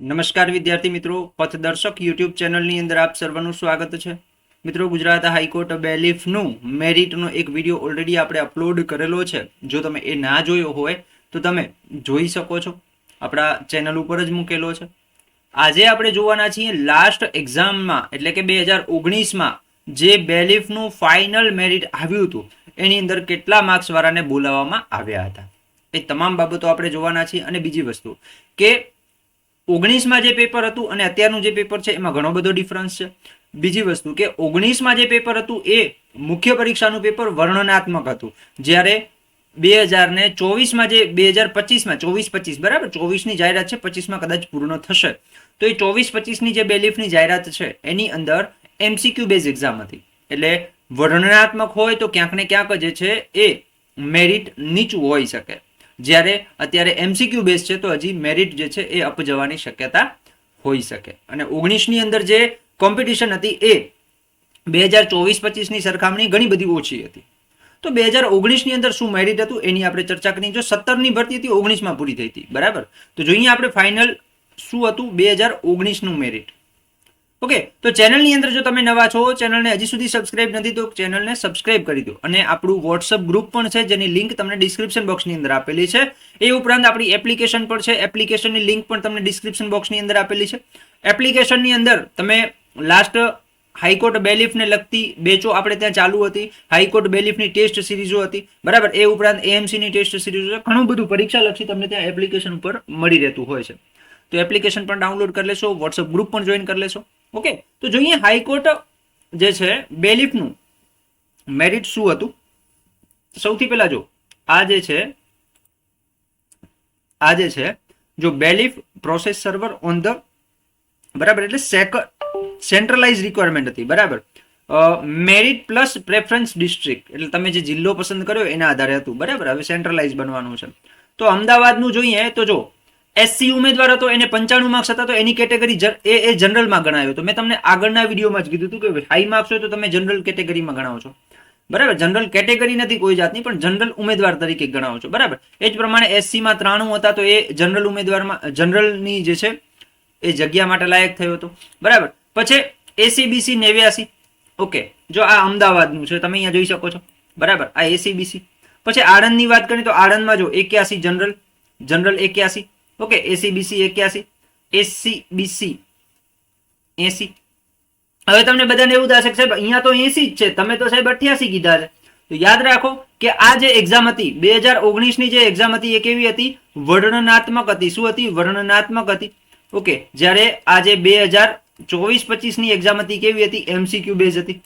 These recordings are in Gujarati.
નમસ્કાર વિદ્યાર્થી મિત્રો, પથદર્શક યુટ્યુબ ચેનલની અંદર આપ સર્વનું સ્વાગત છે. મિત્રો, ગુજરાત હાઈકોર્ટ બેલીફનું મેરિટનો એક વીડિયો ઓલરેડી આપણે અપલોડ કરેલો છે. જો તમે એ ના જોયો હોય, તો તમે જોઈ શકો છો. આપણા ચેનલ ઉપર જ મૂકેલો છે. આજે આપણે જોવાના છીએ લાસ્ટ એક્ઝામમાં એટલે કે બે હજાર ઓગણીસમાં, જે બેલીફનું ફાઇનલ મેરિટ આવ્યું હતું. એની અંદર કેટલા માર્ક્સવાળાને બોલાવવામાં આવ્યા હતા. એ તમામ બાબતો આપણે જોવાના છીએ. અને બીજી વસ્તુ, કે ઓગણીસમાં જે પેપર હતું અને અત્યારનું જે પેપર છે, એમાં ઘણો બધો ડિફરન્સ છે. બીજી વસ્તુ કે ઓગણીસમાં જે પેપર હતું, એ મુખ્ય પરીક્ષાનું પેપર વર્ણનાત્મક હતું. જ્યારે બે હજાર ને ચોવીસમાં જે, બે હજાર પચીસમાં, ચોવીસ પચીસ, બરાબર? ચોવીસની જાહેરાત છે, પચીસમાં કદાચ પૂર્ણ થશે. તો એ ચોવીસ પચીસની જે બેલીફની જાહેરાત છે, એની અંદર એમસીક્યુ બેઝ એક્ઝામ હતી. એટલે વર્ણનાત્મક હોય તો ક્યાંક ને ક્યાંક જે છે, એ મેરિટ નીચું હોઈ શકે. જ્યારે અત્યારે એમસીક્યુ બેઝ છે, તો હજી મેરિટ જે છે, એ અપ જવાની શક્યતા હોઈ શકે. અને ઓગણીસની અંદર જે કોમ્પિટિશન હતી, એ બે હજાર ચોવીસ પચીસની સરખામણી ઘણી બધી ઓછી હતી. તો બે હજાર ઓગણીસની અંદર શું મેરિટ હતું, એની આપણે ચર્ચા કરી. જો સત્તરની ભરતી હતી, ઓગણીસમાં પૂરી થઈ હતી. બરાબર? તો જોઈએ આપણે ફાઇનલ શું હતું, બે હજાર ઓગણીસનું મેરિટ ઓકે, તો ચેનલની અંદર જો તમે નવા છો, ચેનલને હજી સુધી સબસ્ક્રાઇબ નથી, તો ચેનલને સબસ્ક્રાઇબ કરી દો. અને આપણું વોટ્સઅપ ગ્રુપ પણ છે, જેની લિંક તમને ડિસ્ક્રિપ્શન બોક્સની અંદર આપેલી છે. એ ઉપરાંત આપણી એપ્લિકેશન પણ છે એપ્લિકેશનની લિંક પણ તમને ડિસ્ક્રિપ્શન બોક્સની અંદર આપેલી છે. એપ્લિકેશનની અંદર તમે લાસ્ટ હાઈકોર્ટ બેલિફને લગતી બેચો આપણે ત્યાં ચાલુ હતી, હાઈકોર્ટ બેલિફની ટેસ્ટ સિરીઝો હતી. બરાબર, એ ઉપરાંત એએમસીની ટેસ્ટ સિરીઝો ઘણું બધું પરીક્ષા લક્ષી તમને ત્યાં એપ્લિકેશન ઉપર મળી રહેતું હોય છે. તો એપ્લિકેશન પણ ડાઉનલોડ કરી લેશો વોટ્સઅપ ગ્રુપ પણ જોઈન કરી લેશો. ઓકે, તો જોઈએ હાઈકોર્ટ જે છે બેલીફનું મેરિટ શું હતું? સૌથી પહેલાં જો, આ જે છે, આ જે છે, જો bailiff process server on the બરાબર, એટલે સેન્ટ્રલાઇઝ રિક્વાયરમેન્ટ હતી, બરાબર? મેરિટ પ્લસ પ્રેફરન્સ ડિસ્ટ્રિક્ટ એટલે તમે જે જિલ્લો પસંદ કર્યો, એના આધારે હતું, બરાબર? હવે સેન્ટ્રલાઇઝ બનવાનું છે. તો અમદાવાદનું જોઈએ તો જો એસસી ઉમેદવાર હતો, એને પંચાણું માર્ક્સ હતા, તો એની કેટેગરી એ એ જનરલમાં ગણાયો તો મેં તમને આગળના વિડીયોમાં જ કીધું હતું કે હાઈ માર્ક્સ હોય તો તમે જનરલ કેટેગરીમાં ગણાવો છો. બરાબર? જનરલ કેટેગરી નથી, કોઈ જાતની, પણ જનરલ ઉમેદવાર તરીકે ગણાવો છો. બરાબર? એ જ પ્રમાણે એસસીમાં ત્રાણું હતા, તો એ જનરલ ઉમેદવારમાં જનરલની જે છે, એ જગ્યા માટે લાયક થયો હતો. બરાબર? પછી એસીબીસી નેવ્યાસી. ઓકે. જો આ અમદાવાદનું છે, તમે અહીંયા જોઈ શકો છો. બરાબર? આ એસીબીસી પછી આણંદની વાત કરીએ તો આણંદમાં જો એક્યાસી જનરલ જનરલ એક્યાસી. ઓકે એસીબીસી એક્યાસી. SEBC SC. હવે તમને બધાને એવું થશે સાહેબ, અહીંયા તો એસી જ છે. તમે તો સાહેબ અઠ્યાસી કીધા છે. તો યાદ રાખો કે આ જે એક્ઝામ હતી, બે હજાર ઓગણીસની જે એક્ઝામ હતી, એ કેવી હતી? વર્ણનાત્મક હતી. શું હતી? વર્ણનાત્મક હતી. ઓકે, જ્યારે આ જે બે હજાર ચોવીસ પચીસની એક્ઝામ હતી કેવી હતી? એમસીક્યુ બેઝ હતી.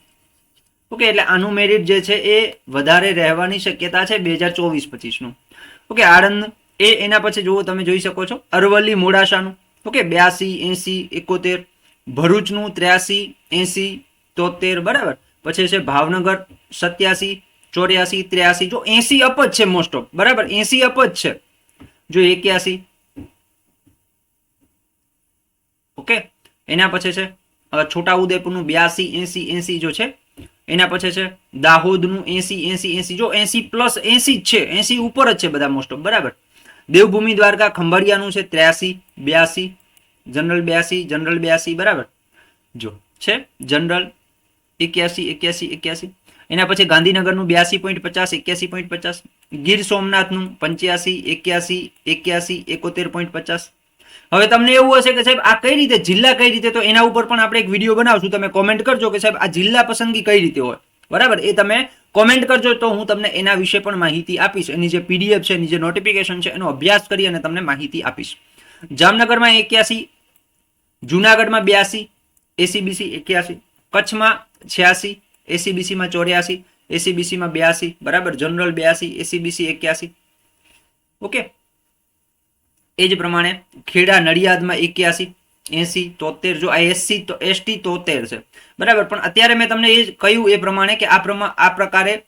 ઓકે, એટલે આનું મેરિટ જે છે એ વધારે રહેવાની શક્યતા છે બે હજાર ચોવીસ પચીસનું. ઓકે આણંદ એ એના પછી જુઓ તમે જોઈ શકો છો. અરવલ્લી મોડાસાનું, ઓકે, બ્યાસી, એસી, એકોતેર, ભરૂચનું ત્ર્યાસી, એસી, તોતેર, બરાબર? પછી છે ભાવનગર, સત્યાસી, ચોર્યાસી, ત્ર્યાસી, જો એસી અપ જ છે મોસ્ટ ઓફ બરાબર? એસી અપ જ છે. જો એક્યાસી, ઓકે, એના પછી છે છોટાઉદેપુરનું બ્યાસી, એસી એસી જો છે, એના પછી છે, દાહોદનું એસી એસી એસી, જો એસી પ્લસ એસી જ છે, એસી ઉપર જ છે બધા મોસ્ટ ઓફ બરાબર? દેવભૂમિ દ્વારકા ખંભાળિયાનું છે ત્ર્યાસી, બ્યાસી, જનરલ બ્યાસી જનરલ બ્યાસી, બરાબર? જો, છે? જનરલ એક્યાસી એક્યાસી એક્યાસી. એના પછી ગાંધીનગરનું બ્યાસી પોઈન્ટ પચાસ, એક્યાસી પોઈન્ટ પચાસ. ગીર સોમનાથનું પંચ્યાસી, એક્યાસી એક્યાસી, એકોતેર પોઈન્ટ પચાસ. હવે તમને એવું હશે કે સાહેબ, આ કઈ રીતે, જિલ્લા કઈ રીતે? તો એના ઉપર પણ આપણે એક વીડિયો બનાવશું. તમે કોમેન્ટ કરજો કે સાહેબ, આ જિલ્લા પસંદગી કઈ રીતે હોય? બરાબર? એ તમે કોમેન્ટ કરજો તો હું તમને એના વિશે પણ માહિતી આપીશ. એની જે પીડીએફ છે, એની જે નોટિફિકેશન છે, એનો અભ્યાસ કરી અને તમને માહિતી આપીશ. જામનગરમાં એક્યાસી, જુનાગઢમાં બ્યાસી એસીબીસી એક્યાસી, કચ્છમાં છ્યાસી એસીબીસીમાં ચોર્યાસી એસીબીસીમાં બ્યાસી, બરાબર? જનરલ બ્યાસી એસીબીસી એક્યાસી. ઓકે એ જ પ્રમાણે ખેડા નડિયાદમાં એક્યાસી એસી તોતેર. જો આ એસસી તો એસટી તોતેર છે. બરાબર, પણ અત્યારે મેં તમને એ કહ્યું એ પ્રમાણે કે આ પ્રમાણે આ પ્રકારે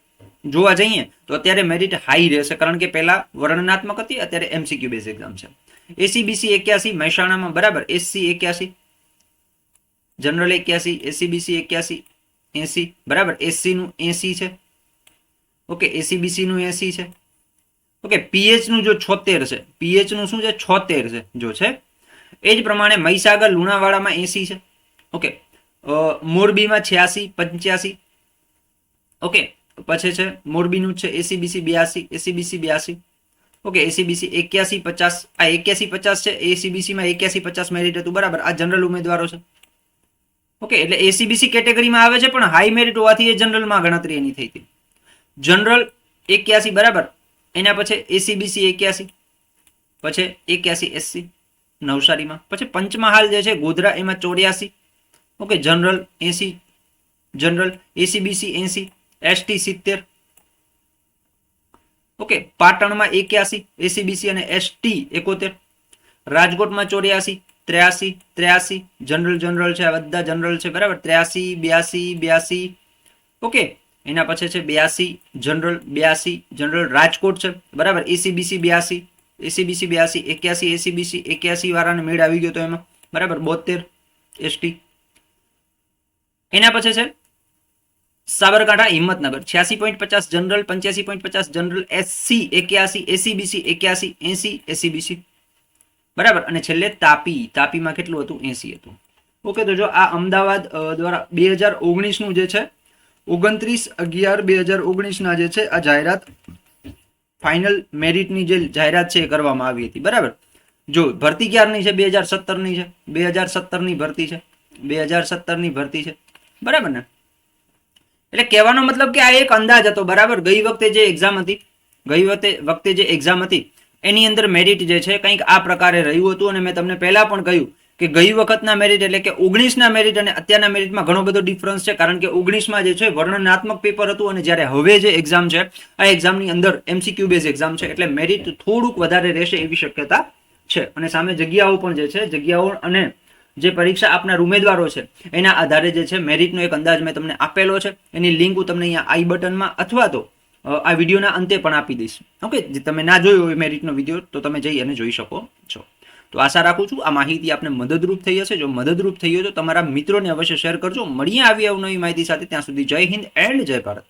જોવા જઈએ, તો અત્યારે મેરિટ હાઈ રહેશે. કારણ કે પહેલા વર્ણનાત્મક હતી, અત્યારે એમસીક્યુ બેઝ એક્ઝામ છે. એસીબીસી એક્યાસી, મહેસાણામાં, બરાબર એસસી એક્યાસી જનરલ એક્યાસી એસીબીસી એક્યાસી, એસી, બરાબર એસસી નું એસી છે. ઓકે એસીબીસીનું એસી છે. ઓકે પીએચનું જો છોતેર છે પીએચનું શું છે? છોતેર છે, જો છે. એ જ પ્રમાણે મહીસાગર લુણાવાડામાં એસી છે. ઓકે. મોરબીમાં છ્યાસી, પંચ્યાસી. ઓકે. પછી છે મોરબીનું છે એસીબીસી, બ્યાસી એસીબીસી, બ્યાસી. ઓકે, એસીબીસી એક્યાસી, પચાસ. આ એક્યાસી, પચાસ છે, એસીબીસીમાં એક્યાસી, પચાસ મેરિટ હતું. બરાબર. આ જનરલ ઉમેદવારો છે. ઓકે, એટલે એસીબીસી કેટેગરીમાં આવે છે, પણ હાઈ મેરિટ હોવાથી એ જનરલમાં ગણતરી એની થઈ હતી. જનરલ એક્યાસી, બરાબર. એના પછી એસીબીસી એક્યાસી. પછી એક્યાસી, એસસી. નવસારીમાં. પછી પંચમહાલ જે છે, ગોધરા, એમાં ચોર્યાસી. Okay, general SC, general SEBC, SC, ST સિત્તેર. ઓકે, પાટણમાં એક્યાસી, એસીબીસી અને એસટી એકોતેર. રાજકોટમાં ચોર્યાસી, ત્ર્યાસી ત્ર્યાસી. જનરલ જનરલ છે, આ બધા જનરલ છે, બરાબર? ત્ર્યાસી, બ્યાસી બ્યાસી. ઓકે, એના પછી છે, બ્યાસી, જનરલ બ્યાસી, જનરલ રાજકોટ છે, બરાબર? એસીબીસી, બ્યાસી. એસીબીસી બ્યાસી એક્યાસી એસીબીસી એક્યાસી વાળાને મેળ આવી ગયો તો એમાં. બરાબર? બોતેર એસટી એના પછી છે સાબરકાંઠા હિંમતનગર. છ્યાસી પોઈન્ટ પચાસ જનરલ, પંચ્યાસી પોઈન્ટ પચાસ જનરલ એસસી એક્યાસી એસીબીસી એક્યાસી એસી એસીબીસી બરાબર? અને છેલ્લે તાપી. તાપીમાં કેટલું હતું? એસી હતું. ઓકે, તો જો આ અમદાવાદ દ્વારા બે હજાર ઓગણીસનું જે છે, ઓગણત્રીસ અગિયાર બે હજાર ઓગણીસના જે છે, આ જાહેરાત ફાઇનલ મેરિટની જે જાહેરાત છે એ કરવામાં આવી હતી. બરાબર? જો ભરતી ક્યારની છે? બે હજાર સત્તરની છે. બે હજાર સત્તરની ભરતી છે. બે હજાર સત્તરની ભરતી છે. બરાબર ને? એટલે કહેવાનો મતલબ કે આ એક અંદાજ હતો, બરાબર? ગઈ વખતે જે એક્ઝામ હતી, ગઈ વખતે વખતે જે એક્ઝામ હતી, એની અંદર મેરિટ જે છે, કંઈક આ પ્રકારે રહ્યું હતું અને મેં તમને પહેલાં પણ કહ્યું કે ગઈ વખતના મેરિટ એટલે કે ઓગણીસના મેરિટ અને અત્યારના મેરિટમાં ઘણો બધો ડિફરન્સ છે. કારણ કે ઓગણીસમાં જે છે, વર્ણનાત્મક પેપર હતું અને જ્યારે હવે જે એક્ઝામ છે, આ એક્ઝામની અંદર એમસીક્યુ બેઝ એક્ઝામ છે, એટલે મેરિટ થોડુંક વધારે રહેશે એવી શક્યતા છે. અને સામે જગ્યાઓ પણ જે છે, જગ્યાઓ અને જે પરીક્ષા આપનાર ઉમેદવારો છે, એના આધારે જે છે મેરિટનો એક અંદાજ મેં તમને આપેલો છે. એની લિંક હું તમને અહીંયા આઈ બટનમાં અથવા તો આ વિડીયોના અંતે પણ આપી દઈશ. ઓકે તમે ના જોયો હોય મેરિટનો વીડિયો, તો તમે જઈ અને જોઈ શકો છો. તો આશા રાખું છું આ માહિતી આપને મદદરૂપ થઈ હશે. જો મદદરૂપ થઈ હોય તો તમારા મિત્રોને અવશ્ય શેર કરજો. મળીએ આવી નવી માહિતી સાથે. ત્યાં સુધી જય હિન્દ એન્ડ જય ભારત.